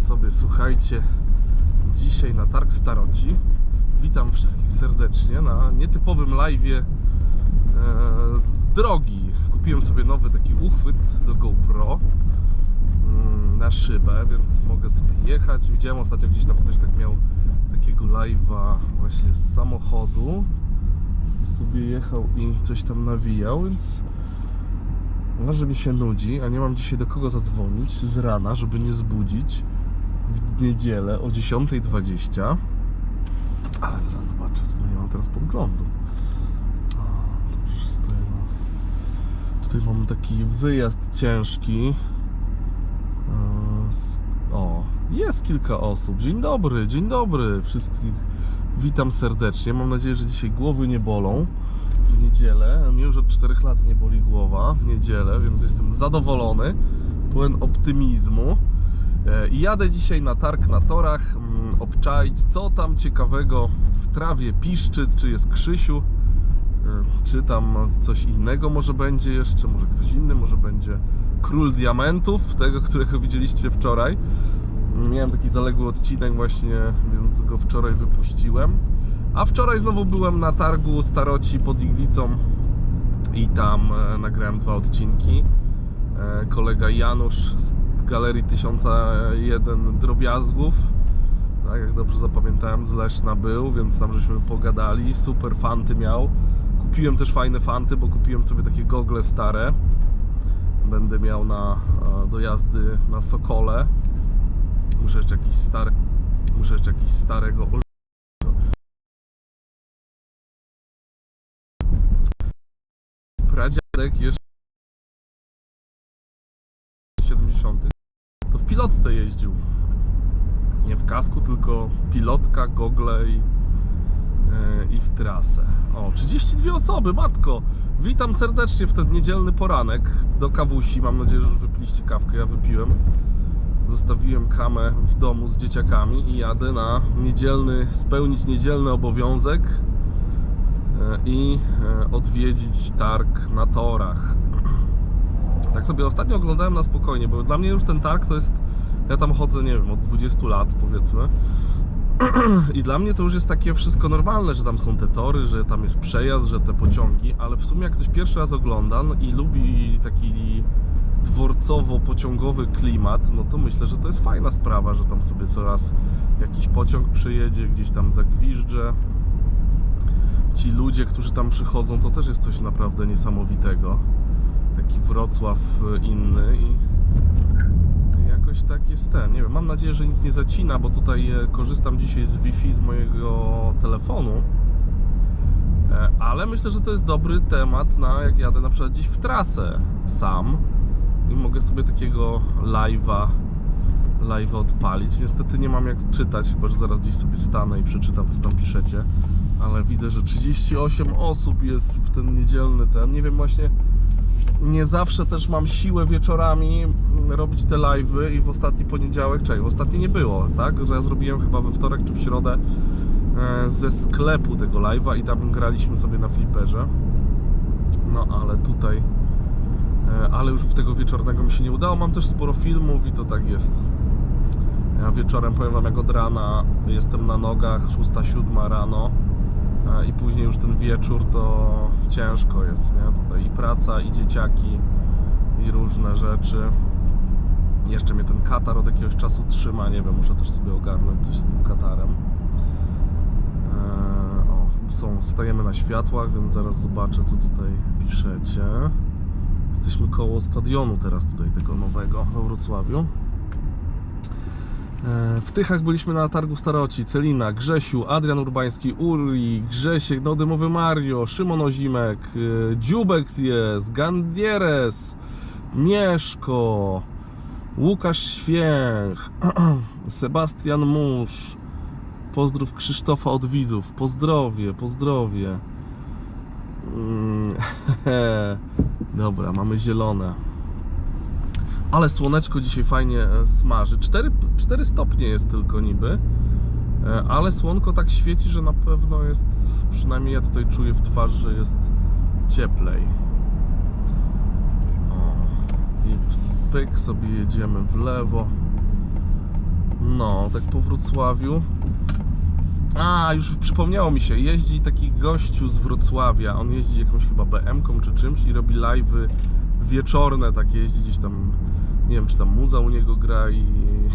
sobie, słuchajcie, dzisiaj na Targ Staroci. Witam wszystkich serdecznie na nietypowym live'ie e, z drogi. Kupiłem sobie nowy taki uchwyt do GoPro mm, na szybę, więc mogę sobie jechać. Widziałem ostatnio gdzieś tam ktoś tak miał takiego live'a właśnie z samochodu. Sobie jechał i coś tam nawijał, więc może mi się nudzi, a nie mam dzisiaj do kogo zadzwonić z rana, żeby nie zbudzić w niedzielę o 10.20. Ale teraz zobaczę, no nie mam teraz podglądu. O, dobrze, stoję na... Tutaj mamy taki wyjazd ciężki. E, O, jest kilka osób. Dzień dobry, dzień dobry wszystkich. Witam serdecznie. Mam nadzieję, że dzisiaj głowy nie bolą w niedzielę. Mnie już od 4 lat nie boli głowa w niedzielę, więc jestem zadowolony, pełen optymizmu. E, I jadę dzisiaj na targ na torach, mm, obczaić co tam ciekawego w trawie piszczy, czy jest Krzysiu, e, czy tam coś innego może będzie jeszcze, może ktoś inny, może będzie Król Diamentów, tego, którego widzieliście wczoraj. Miałem taki zaległy odcinek właśnie, więc go wczoraj wypuściłem. A wczoraj znowu byłem na targu Staroci pod Iglicą i tam e, nagrałem dwa odcinki. Kolega Janusz z Galerii 1001 Drobiazgów, tak jak dobrze zapamiętałem, z Leszna był, więc tam żeśmy pogadali. Super fanty miał. Kupiłem też fajne fanty, bo kupiłem sobie takie gogle stare. Będę miał na e, do jazdy na Sokole. Muszę jeszcze jakiś stary, muszę jeszcze jakiś starego pradziadek jeszcze 70. Pilotce jeździł. Nie w kasku, tylko pilotka, gogle i, e, i w trasę. O, 32 osoby, matko! Witam serdecznie w ten niedzielny poranek do kawusi. Mam nadzieję, że wypiliście kawkę. Ja wypiłem. Zostawiłem kamę w domu z dzieciakami i jadę na niedzielny, spełnić niedzielny obowiązek e, i e, odwiedzić targ na torach. Tak sobie ostatnio oglądałem na spokojnie, bo dla mnie już ten targ to jest. Ja tam chodzę, nie wiem, od 20 lat powiedzmy. I dla mnie to już jest takie wszystko normalne, że tam są te tory, że tam jest przejazd, że te pociągi, ale w sumie jak ktoś pierwszy raz ogląda i lubi taki dworcowo-pociągowy klimat, no to myślę, że to jest fajna sprawa, że tam sobie coraz jakiś pociąg przyjedzie, gdzieś tam zagwiżdże. Ci ludzie, którzy tam przychodzą, to też jest coś naprawdę niesamowitego. Taki Wrocław e, inny i i jakoś tak jest ten. Nie wiem, mam nadzieję, że nic nie zacina, bo tutaj e, korzystam dzisiaj z Wi-Fi z mojego telefonu. E, Ale myślę, że to jest dobry temat na jak jadę na przykład gdzieś w trasę sam i mogę sobie takiego live'a live odpalić. Niestety nie mam jak czytać, chyba że zaraz gdzieś sobie stanę i przeczytam co tam piszecie. Ale widzę, że 38 osób jest w ten niedzielny ten. Nie wiem właśnie nie zawsze też mam siłę wieczorami mm, robić te live'y i w ostatni poniedziałek, czekaj, w ostatni nie było, tak? Że ja zrobiłem chyba we wtorek czy w środę e, ze sklepu tego live'a i tam graliśmy sobie na flipperze. No ale tutaj e, ale już w tego wieczornego mi się nie udało. Mam też sporo filmów i to tak jest. Ja wieczorem powiem wam jak od rana jestem na nogach, 6-7 rano i później już ten wieczór to ciężko jest, nie? Tutaj i praca, i dzieciaki, i różne rzeczy. Jeszcze mnie ten katar od jakiegoś czasu trzyma, nie wiem, muszę też sobie ogarnąć coś z tym katarem. Eee, o, są, stajemy na światłach, więc zaraz zobaczę, co tutaj piszecie. Jesteśmy koło stadionu teraz tutaj tego nowego we Wrocławiu. E, W Tychach byliśmy na targu Staroci, Celina, Grzesiu, Adrian Urbański, Uri, Grzesiek, no dymowy Mario, Szymon Ozimek, e, Dziubeks jest, Gandieres, Mieszko, Łukasz Święch, Sebastian Musz, pozdrów Krzysztofa od widzów, pozdrowie, pozdrowie. Mm, Dobra, mamy zielone. Ale słoneczko dzisiaj fajnie e, smaży. 4, 4 stopnie jest tylko niby. E, Ale słonko tak świeci, że na pewno jest, przynajmniej ja tutaj czuję w twarzy, że jest cieplej. O, i pyk sobie jedziemy w lewo. No, tak po Wrocławiu. A, już przypomniało mi się, jeździ taki gościu z Wrocławia. On jeździ jakąś chyba BM-ką czy czymś i robi live'y wieczorne, takie jeździ gdzieś tam, nie wiem czy tam muza u niego gra i,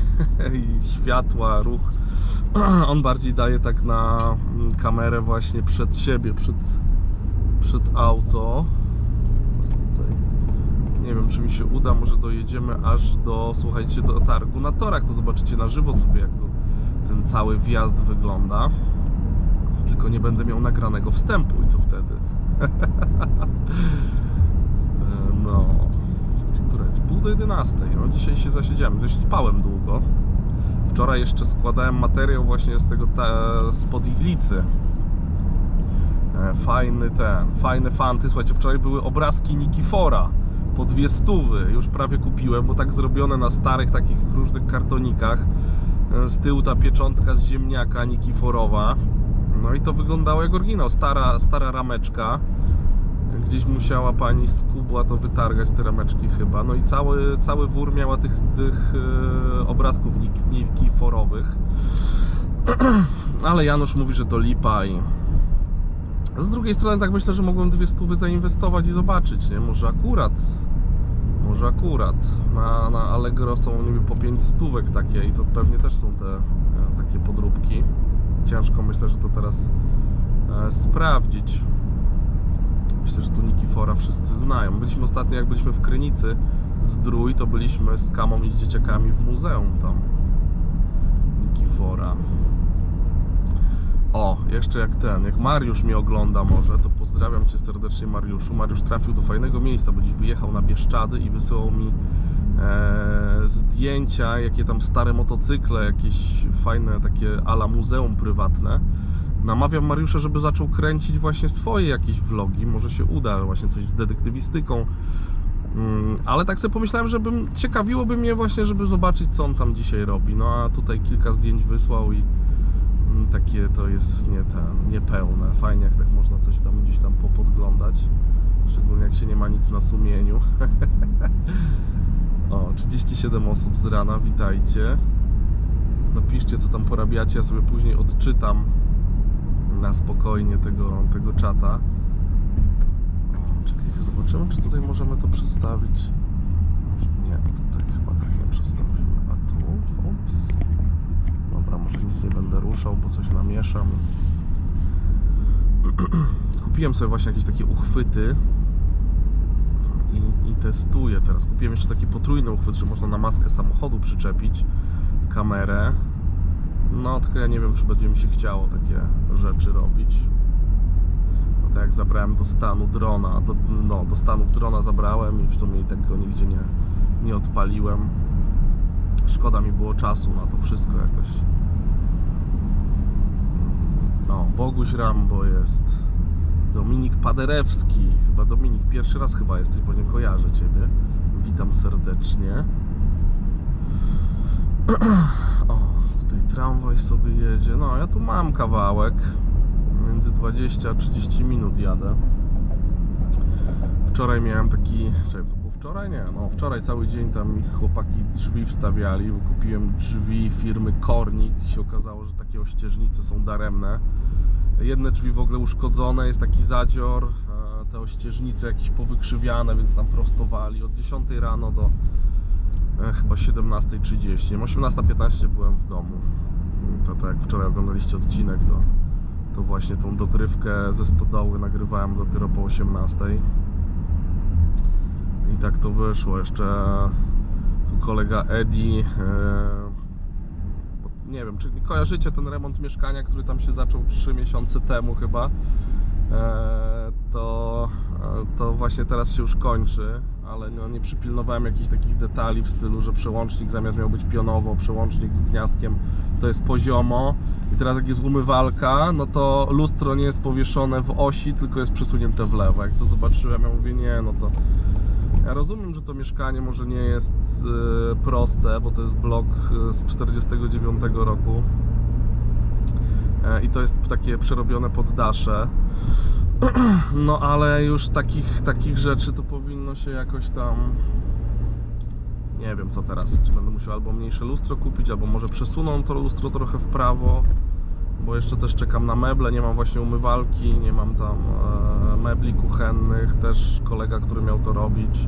i światła, ruch. On bardziej daje tak na mm, kamerę właśnie przed siebie, przed, przed auto. Nie wiem, czy mi się uda, może dojedziemy aż do, słuchajcie, do targu na torach, to zobaczycie na żywo sobie, jak to ten cały wjazd wygląda. Tylko nie będę miał nagranego wstępu i co wtedy? No, która jest? Pół do 11. No, dzisiaj się zasiedziałem, coś spałem długo. Wczoraj jeszcze składałem materiał właśnie z tego ta, spod iglicy. E, Fajny ten, fajne fanty. Słuchajcie, wczoraj były obrazki Nikifora po dwie stówy. Już prawie kupiłem, bo tak zrobione na starych takich różnych kartonikach. E, Z tyłu ta pieczątka z ziemniaka Nikiforowa. No i to wyglądało jak oryginał. Stara, stara rameczka. Gdzieś musiała pani z kubła to wytargać te rameczki chyba. No i cały, cały wór miała tych, tych e, obrazków nik- nikiforowych. Ale Janusz mówi, że to lipa i z drugiej strony tak myślę, że mogłem dwie stówy zainwestować i zobaczyć, nie? Może akurat, może akurat na, na Allegro są niby po 5 stówek takie i to pewnie też są te e, takie podróbki. Ciężko myślę, że to teraz e, sprawdzić. Myślę, że tu Nikifora wszyscy znają. Byliśmy ostatnio, jak byliśmy w Krynicy z Drój, to byliśmy z Kamą i z dzieciakami w muzeum tam Nikifora. O, jeszcze jak ten, jak Mariusz mnie ogląda może, to pozdrawiam Cię serdecznie Mariuszu. Mariusz trafił do fajnego miejsca, bo dziś wyjechał na Bieszczady i wysyłał mi e, zdjęcia, jakie tam stare motocykle, jakieś fajne takie ala muzeum prywatne. Namawiam Mariusza, żeby zaczął kręcić właśnie swoje jakieś vlogi, może się uda, właśnie coś z detektywistyką. Mm, Ale tak sobie pomyślałem, że bym, ciekawiłoby mnie właśnie, żeby zobaczyć, co on tam dzisiaj robi. No a tutaj kilka zdjęć wysłał i Mm, takie to jest nie ten, niepełne. Fajnie jak tak można coś tam gdzieś tam popodglądać. Szczególnie jak się nie ma nic na sumieniu. o, 37 osób z rana, witajcie. Napiszcie co tam porabiacie, ja sobie później odczytam na spokojnie tego, tego czata. Czekajcie, zobaczymy czy tutaj możemy to przestawić. Nie, tutaj chyba tak nie przestawimy. A tu, ups. Dobra, może nic nie będę ruszał, bo coś namieszam. Kupiłem sobie właśnie jakieś takie uchwyty i, i testuję teraz. Kupiłem jeszcze taki potrójny uchwyt, że można na maskę samochodu przyczepić kamerę. No, tylko ja nie wiem, czy będzie mi się chciało takie rzeczy robić. No tak jak zabrałem do stanu drona, do, no, do stanów drona zabrałem i w sumie i tak go nigdzie nie, nie odpaliłem. Szkoda mi było czasu na to wszystko jakoś. No, Boguś Rambo jest. Dominik Paderewski. Chyba Dominik, pierwszy raz chyba jesteś, bo nie kojarzę Ciebie. Witam serdecznie. Tramwaj sobie jedzie. No, ja tu mam kawałek. Między 20 a 30 minut jadę. Wczoraj miałem taki. Czekaj, to było wczoraj? Nie, no wczoraj cały dzień tam mi chłopaki drzwi wstawiali, bo kupiłem drzwi firmy Kornik i się okazało, że takie ościeżnice są daremne. Jedne drzwi w ogóle uszkodzone, jest taki zadzior, te ościeżnice jakieś powykrzywiane, więc tam prostowali od 10 rano do e, chyba 17.30. 18.15 byłem w domu. To tak jak wczoraj oglądaliście odcinek, to, to właśnie tą dogrywkę ze stodoły nagrywałem dopiero po 18.00. I tak to wyszło. Jeszcze tu kolega Eddie. e, Nie wiem, czy kojarzycie ten remont mieszkania, który tam się zaczął 3 miesiące temu chyba. E, To, e, to właśnie teraz się już kończy, ale no nie przypilnowałem jakichś takich detali w stylu, że przełącznik zamiast miał być pionowo, przełącznik z gniazdkiem to jest poziomo. I teraz jak jest umywalka, no to lustro nie jest powieszone w osi, tylko jest przesunięte w lewo. Jak to zobaczyłem, ja mówię, nie, no to ja rozumiem, że to mieszkanie może nie jest e, proste, bo to jest blok e, z 49 roku. E, I to jest takie przerobione poddasze. No ale już takich, takich rzeczy to powinno się jakoś tam Nie wiem co teraz, czy będę musiał albo mniejsze lustro kupić, albo może przesuną to lustro trochę w prawo, bo jeszcze też czekam na meble, nie mam właśnie umywalki, nie mam tam e, mebli kuchennych, też kolega, który miał to robić.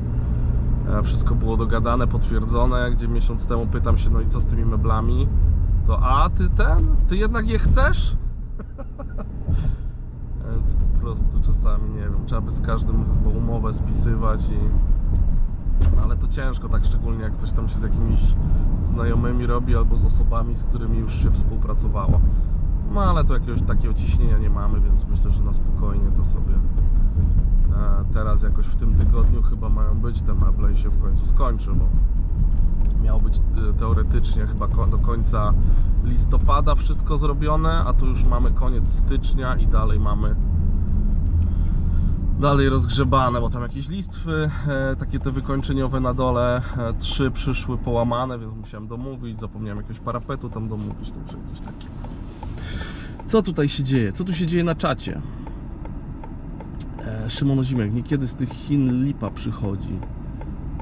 E, Wszystko było dogadane, potwierdzone, gdzie miesiąc temu pytam się, no i co z tymi meblami? To a ty ten, ty jednak je chcesz? Prostu czasami nie wiem, trzeba by z każdym chyba umowę spisywać i. no, Ale to ciężko, tak szczególnie jak ktoś tam się z jakimiś znajomymi robi albo z osobami, z którymi już się współpracowało. No ale to jakiegoś takiego ciśnienia nie mamy, więc myślę, że na spokojnie to sobie e, teraz jakoś w tym tygodniu chyba mają być te meble i się w końcu skończy, bo miało być e, teoretycznie chyba do końca listopada wszystko zrobione, a tu już mamy koniec stycznia i dalej mamy dalej rozgrzebane, bo tam jakieś listwy, e, takie te wykończeniowe na dole, e, trzy przyszły połamane, więc musiałem domówić, zapomniałem jakiegoś parapetu tam domówić, także jakieś takie. Co tutaj się dzieje? Co tu się dzieje na czacie? E, Szymon Ozimek, niekiedy z tych Chin lipa przychodzi.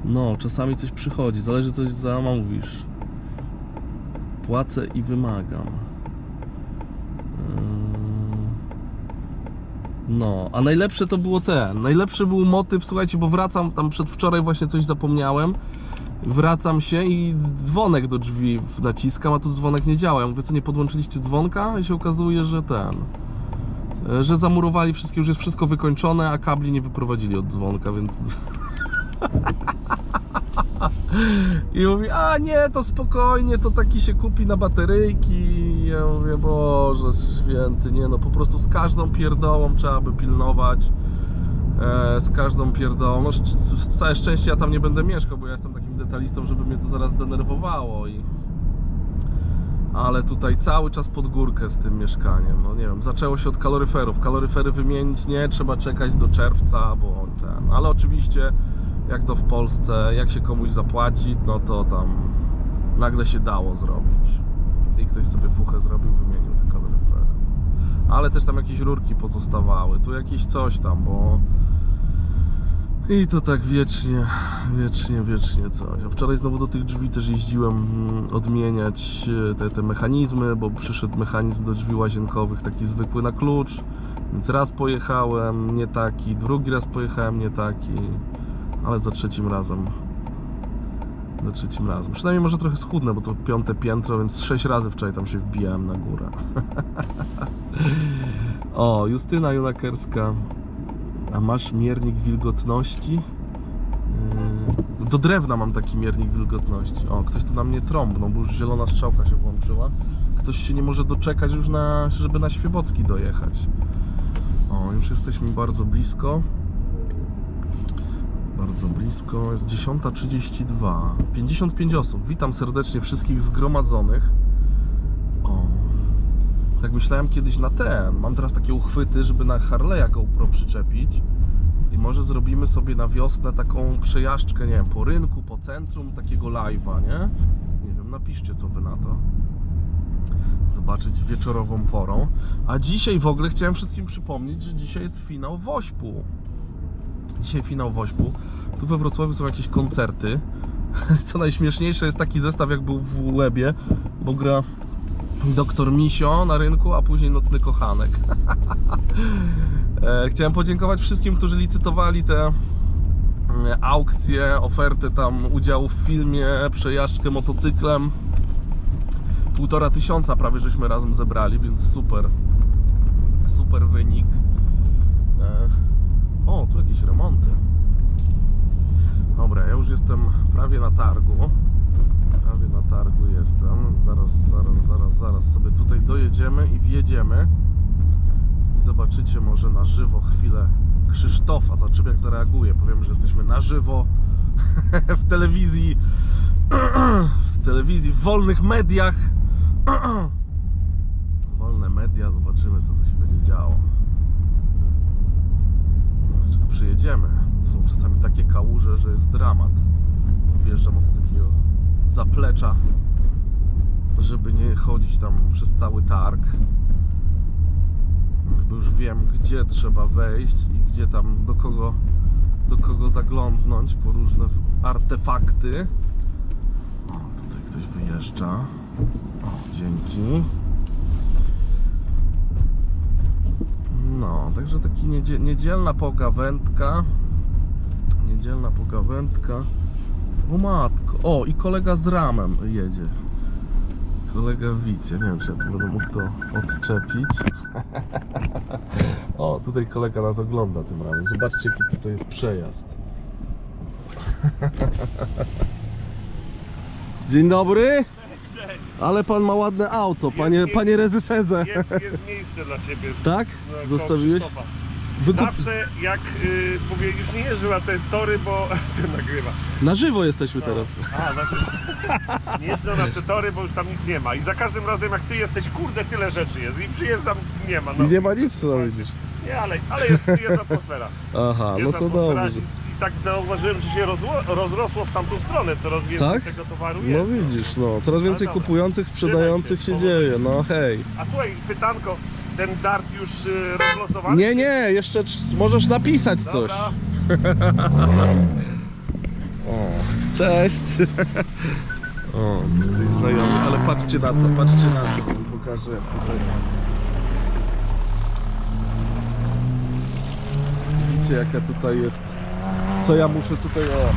No, czasami coś przychodzi, zależy coś zamówisz. Płacę i wymagam. Yy. No, a najlepsze to było ten. Najlepszy był motyw, słuchajcie, bo wracam tam przedwczoraj właśnie coś zapomniałem. Wracam się i dzwonek do drzwi naciskam, a tu dzwonek nie działa. Ja mówię, co nie podłączyliście dzwonka? I się okazuje, że ten. e, Że zamurowali wszystkie, już jest wszystko wykończone, a kabli nie wyprowadzili od dzwonka, więc. I mówi, a nie, to spokojnie, to taki się kupi na bateryjki. Ja mówię, Boże święty, nie no, po prostu z każdą pierdołą trzeba by pilnować. E, z każdą pierdołą. No, z- całe szczęście ja tam nie będę mieszkał, bo ja jestem takim detalistą, żeby mnie to zaraz denerwowało i... Ale tutaj cały czas pod górkę z tym mieszkaniem. No nie wiem, zaczęło się od kaloryferów. Kaloryfery wymienić nie, trzeba czekać do czerwca, bo ten. Ale oczywiście, jak to w Polsce, jak się komuś zapłaci, no to tam nagle się dało zrobić. I ktoś sobie fuchę zrobił, wymienił te kaloryfery. Ale też tam jakieś rurki pozostawały, tu jakieś coś tam, bo i to tak wiecznie, wiecznie, wiecznie coś. A wczoraj znowu do tych drzwi też jeździłem mm, odmieniać e, te, te mechanizmy, bo przyszedł mechanizm do drzwi łazienkowych, taki zwykły na klucz. Więc raz pojechałem nie taki, drugi raz pojechałem nie taki, ale za trzecim razem. Za trzecim razem. Przynajmniej może trochę schudnę, bo to piąte piętro, więc sześć razy wczoraj tam się wbijałem na górę. o, Justyna Junakerska. A masz miernik wilgotności? Yy, Do drewna mam taki miernik wilgotności. O, ktoś tu na mnie trąbnął, bo już zielona strzałka się włączyła. Ktoś się nie może doczekać już na, żeby na Świebocki dojechać. O, już jesteśmy bardzo blisko. Bardzo blisko. Jest 10.32. 55 osób. Witam serdecznie wszystkich zgromadzonych. O. Tak myślałem kiedyś na ten. Mam teraz takie uchwyty, żeby na Harley'a GoPro przyczepić. I może zrobimy sobie na wiosnę taką przejażdżkę, nie wiem, po rynku, po centrum, takiego live'a, nie? Nie wiem, napiszcie co wy na to. Zobaczyć wieczorową porą. A dzisiaj w ogóle chciałem wszystkim przypomnieć, że dzisiaj jest finał Wośpu. Dzisiaj finał Wośpu. Tu we Wrocławiu są jakieś koncerty. Co najśmieszniejsze jest taki zestaw jak był w Łebie, bo gra Doktor Misio na rynku, a później Nocny Kochanek. E, Chciałem podziękować wszystkim, którzy licytowali te e, aukcje, oferty tam udziału w filmie, przejażdżkę motocyklem. Półtora tysiąca prawie żeśmy razem zebrali, więc super. Super wynik. E, O, tu jakieś remonty. Dobra, ja już jestem prawie na targu. Prawie na targu jestem. Zaraz, zaraz, zaraz, zaraz sobie tutaj dojedziemy i wjedziemy. I zobaczycie może na żywo chwilę Krzysztofa. Zobaczymy jak zareaguje. Powiem, że jesteśmy na żywo w telewizji. w telewizji, w wolnych mediach. Wolne media, zobaczymy co tu się będzie działo. Czy tu przyjedziemy? Są czasami takie kałuże, że jest dramat. Wjeżdżam od takiego zaplecza, żeby nie chodzić tam przez cały targ. Bo już wiem, gdzie trzeba wejść i gdzie tam, do kogo, do kogo zaglądnąć po różne artefakty. ktoś wyjeżdża. O, dzięki. No, także taki niedzie, niedzielna pogawędka. Niedzielna pogawędka. O matko. O, i kolega z ramem jedzie. Kolega Wic. Ja nie wiem, czy ja tu będę mógł to odczepić. o, tutaj kolega nas ogląda tym razem. Zobaczcie, jaki tutaj jest przejazd. Dzień dobry. Ale pan ma ładne auto, panie, jest- panie rezyserze. Jest, jest miejsce dla ciebie. Tak? no, Zostawiłeś? Krzysztofa. Wykup... Zawsze jak y, mówię, już nie jeżdżę na te tory, bo ty nagrywa. Na żywo jesteśmy teraz. A, znaczy, nie jeżdżę na te tory, bo już tam nic nie ma. I za każdym razem jak ty jesteś, kurde, tyle rzeczy jest. I przyjeżdżam, nie ma. No. I nie ma nic, co widzisz. Nie, ale, ale jest, jest atmosfera. Aha, no Jest to atmosfera dobrze. I, tak zauważyłem, że się rozło, rozrosło w tamtą stronę, coraz więcej Tak? tego towaru No jest. widzisz, no, coraz więcej kupujących, sprzedających się się, dzieje, no hej. A słuchaj, pytanko, ten dart już y, rozlosowany? Nie, nie, jeszcze możesz napisać coś. O, cześć. O, tutaj znajomy, ale patrzcie na to, patrzcie na to, pokażę jak tutaj. Widzicie jaka tutaj jest, co ja muszę tutaj, o.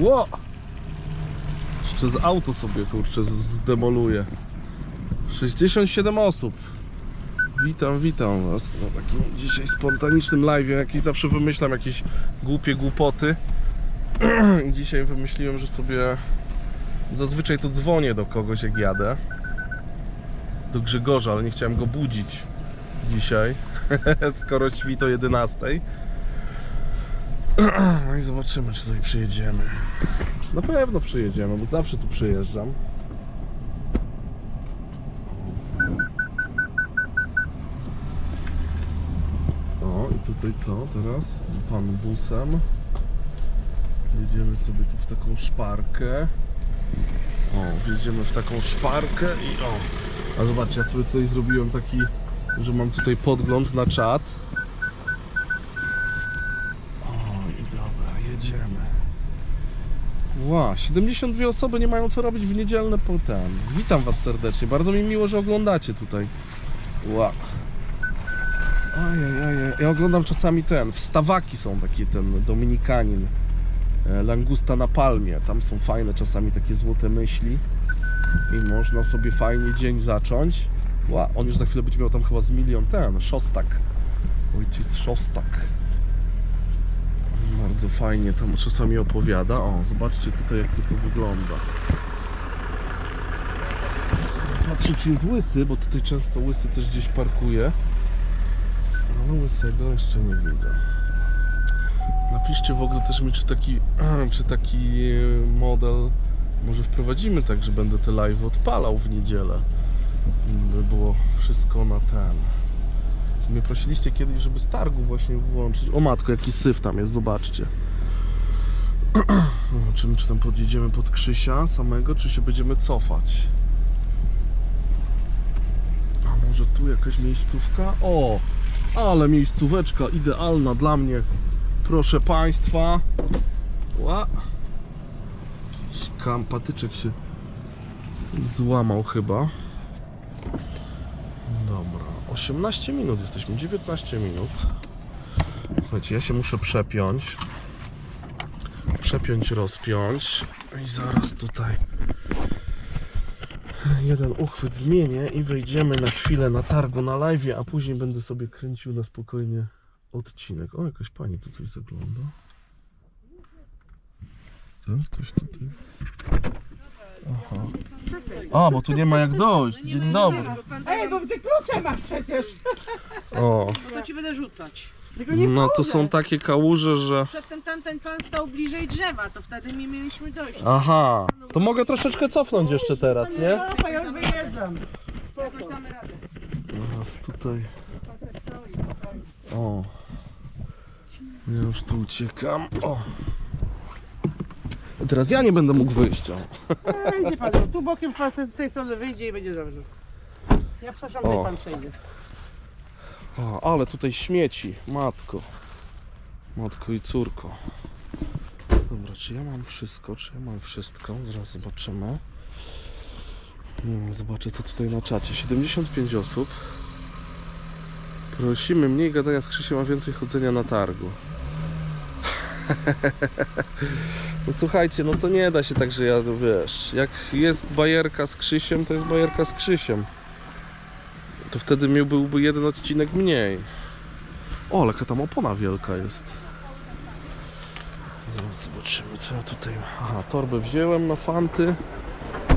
Ło! Jeszcze z auto sobie, kurczę, zdemoluję. 67 osób. Witam, witam Was na takim dzisiaj spontanicznym live, jakiś zawsze wymyślam jakieś głupie głupoty. Dzisiaj wymyśliłem, że sobie zazwyczaj to dzwonię do kogoś jak jadę. Do Grzegorza, ale nie chciałem go budzić dzisiaj, skoro świt o 11. No i zobaczymy, czy tutaj przyjedziemy. Na pewno przyjedziemy, bo zawsze tu przyjeżdżam. Tutaj co teraz? Pan busem. Jedziemy sobie tu w taką szparkę. O, wjedziemy w taką szparkę i o. A zobaczcie, ja sobie tutaj zrobiłem taki, że mam tutaj podgląd na czat. O, i dobra, jedziemy. Ła, 72 osoby nie mają co robić w niedzielne po ten. Witam Was serdecznie, bardzo mi miło, że oglądacie tutaj. Ła. Ojej, ojej. Ja oglądam czasami ten, wstawaki są takie, ten Dominikanin, e, Langusta na palmie. Tam są fajne czasami takie złote myśli i można sobie fajnie dzień zacząć. Ła, on już za chwilę będzie miał tam chyba z milion ten, Szostak. Ojciec Szostak. Bardzo fajnie tam czasami opowiada. O, zobaczcie tutaj jak to, to wygląda. Patrzę czy jest łysy, bo tutaj często łysy też gdzieś parkuje. Łysego jeszcze nie widzę. Napiszcie w ogóle też mi, czy taki, czy taki e, model może wprowadzimy tak, że będę te live odpalał w niedzielę. By było wszystko na ten. Mnie prosiliście kiedyś, żeby z targu właśnie włączyć. O matko, jaki syf tam jest, zobaczcie. Zobaczymy, czy tam podjedziemy pod Krzysia samego, czy się będziemy cofać. A może tu jakaś miejscówka? O! Ale miejscóweczka idealna dla mnie. Proszę Państwa. Ła. Się złamał chyba. Dobra, 18 minut jesteśmy, 19 minut. Słuchajcie, ja się muszę przepiąć. Przepiąć, rozpiąć. I zaraz tutaj jeden uchwyt zmienię i wejdziemy na chwilę na targu na live, a później będę sobie kręcił na spokojnie odcinek. O, jakaś pani tu coś zagląda. Co? Ktoś tutaj? Aha. A, bo tu nie ma jak dojść. Dzień dobry. Ej, bo ty klucze masz przecież! O, To ci będę rzucać. Nie no to są takie kałuże, że... Przedtem tamten pan stał bliżej drzewa, to wtedy nie mieliśmy dojść. Aha. To mogę troszeczkę cofnąć jeszcze teraz, nie? Opa, ja już wyjeżdżam. Jakoś damy radę. Teraz tutaj. O. Ja już tu uciekam. O. Teraz ja nie będę mógł wyjść. O. Ej, Idzie pan, tu bokiem pan z tej strony wyjdzie i będzie dobrze. Ja przepraszam, O. niech pan przejdzie. O, ale tutaj śmieci. Matko. Matko i córko. Dobra, czy ja mam wszystko, czy ja mam wszystko? Zaraz zobaczymy. Hmm, Zobaczę co tutaj na czacie. 75 osób. Prosimy mniej gadania z Krzysiem, a więcej chodzenia na targu. No słuchajcie, no to nie da się tak, że ja, no wiesz, jak jest bajerka z Krzysiem, to jest bajerka z Krzysiem. To wtedy miał byłby jeden odcinek mniej. O, ale jaka tam opona wielka jest. Zaraz zobaczymy, co ja tutaj... Aha, torbę wziąłem na fanty.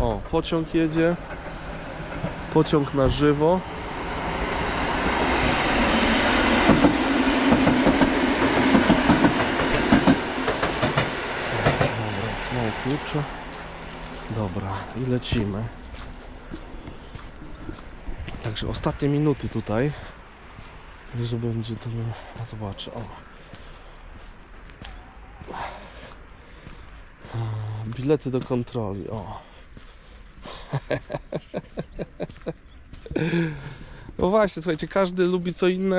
O, pociąg jedzie. Pociąg na żywo. Dobra, co mam klucze? Dobra, i lecimy. Także ostatnie minuty tutaj. Że będzie to. No, zobaczę. O. Bilety do kontroli. O. No właśnie, słuchajcie, każdy lubi co innego.